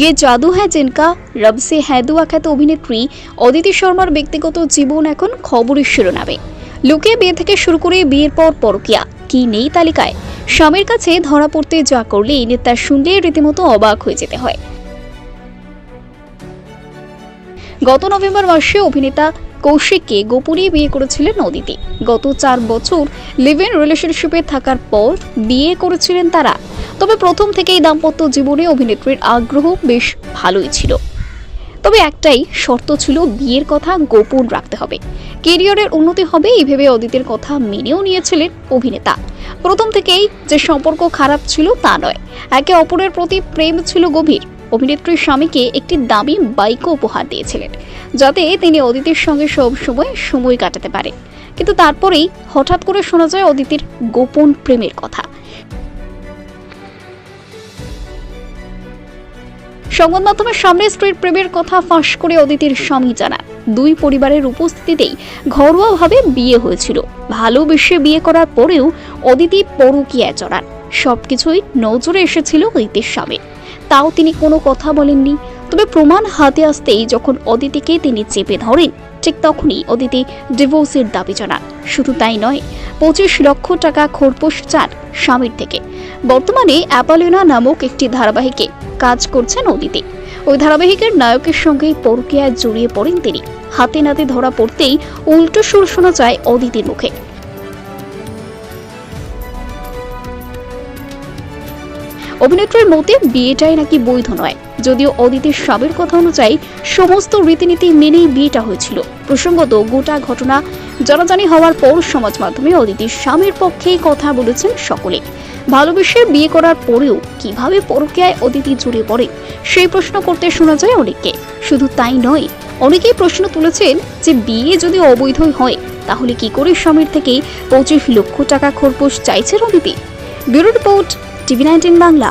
ये জাদু হ্যাঁ জিনকা রব সে হ্যাঁ দুয়া খ্যাত অভিনেত্রী অদিতি শর্মার ব্যক্তিগত জীবন এখন খবরের শিরোনামে। লুকিয়ে বিয়ে থেকে শুরু করে বিয়ের পর পরকিয়া, কি নেই তালিকায়? স্বামীর কাছে ধরা পড়তে যা করলেন তা শুনলে রীতিমতো অবাক হয়ে যেতে হয়। গত নভেম্বর মাসে অভিনেতা কৌশিককে গোপনে বিয়ে করেছিলেন অদিতি। গত চার বছর লিভ ইন রিলেশনশিপে থাকার পর বিয়ে করেছিলেন তারা। তবে প্রথম থেকেই দাম্পত্য জীবনে অভিনেত্রীর আগ্রহ বেশ ভালোই ছিল। তবে একটাই শর্ত ছিল বিয়ের কথা গোপন রাখতে হবে। কেরিয়ারের উন্নতি হবে এই ভেবে অদিতির কথা মেনেও নিয়েছিলেন অভিনেতা। প্রথম থেকেই যে সম্পর্ক খারাপ ছিল তা নয়। একে অপরের প্রতি প্রেম ছিল গভীর। অভিনেত্রীর স্বামীকে একটি দামি বাইকও উপহার দিয়েছিলেন, যাতে তিনি অদিতির সঙ্গে সব সময় সময় কাটাতে পারে। কিন্তু তারপরেই হঠাৎ করে শোনা যায় অদিতির গোপন প্রেমের কথা। সংবাদ মাধ্যমের সামনে স্ত্রীর প্রেমের কথা ফাঁস করে অদিতির স্বামী জানান, দুই পরিবারের উপস্থিতিতেই ঘরোয়াভাবে বিয়ে হয়েছিল। ভালোবেসে বিয়ে করার পরেও অদিতি পরকীয়ায় চড়ান সবকিছুই নজরে এসেছিল অদিতির স্বামীর। তাও তিনি কোনো কথা বলেননি। তবে প্রমাণ হাতে আসতেই যখন অদিতিকে তিনি চেপে ধরেন, ঠিক তখনই অদিতি ডিভোর্সের দাবি জানান শুধু তাই নয়, পঁচিশ লক্ষ টাকা খোরপোশ চান স্বামীর থেকে। বর্তমানে অ্যাপালিনা নামক একটি ধারাবাহিকে কাজ করছেন অদিতি। ওই ধারাবাহিকের নায়কের সঙ্গে পরকীয়ায় জড়িয়ে পড়েন তিনি। হাতে নাতে ধরা পড়তেই উল্টো সুর শোনা যায় অদিতির মুখে। অভিনেত্রীর মতে বিয়েটাই নাকি বৈধ নয়। যদিও অদিতির স্বামীর কথা অনুযায়ী সমস্ত রীতিনীতি মেনেই বিয়েটা হয়েছিল। প্রসঙ্গত গোটা ঘটনা জানাজানি হওয়ার পর সমাজ মাধ্যমে অদিতির স্বামীর পক্ষেই কথা বলেছেন সকলে। ভালোবেসে বিয়ে করার পরেও কীভাবে পরকীয়ায় অদিতি জুড়ে পড়ে, সেই প্রশ্ন করতে শোনা যায় অনেককে। শুধু তাই নয়, অনেকেই প্রশ্ন তুলেছেন যে বিয়ে যদি অবৈধই হয়, তাহলে কি করে স্বামীর থেকে পঁচিশ লক্ষ টাকা খরপোশ চাইছেন Aditi? Bureau report TV nineteen Bangla.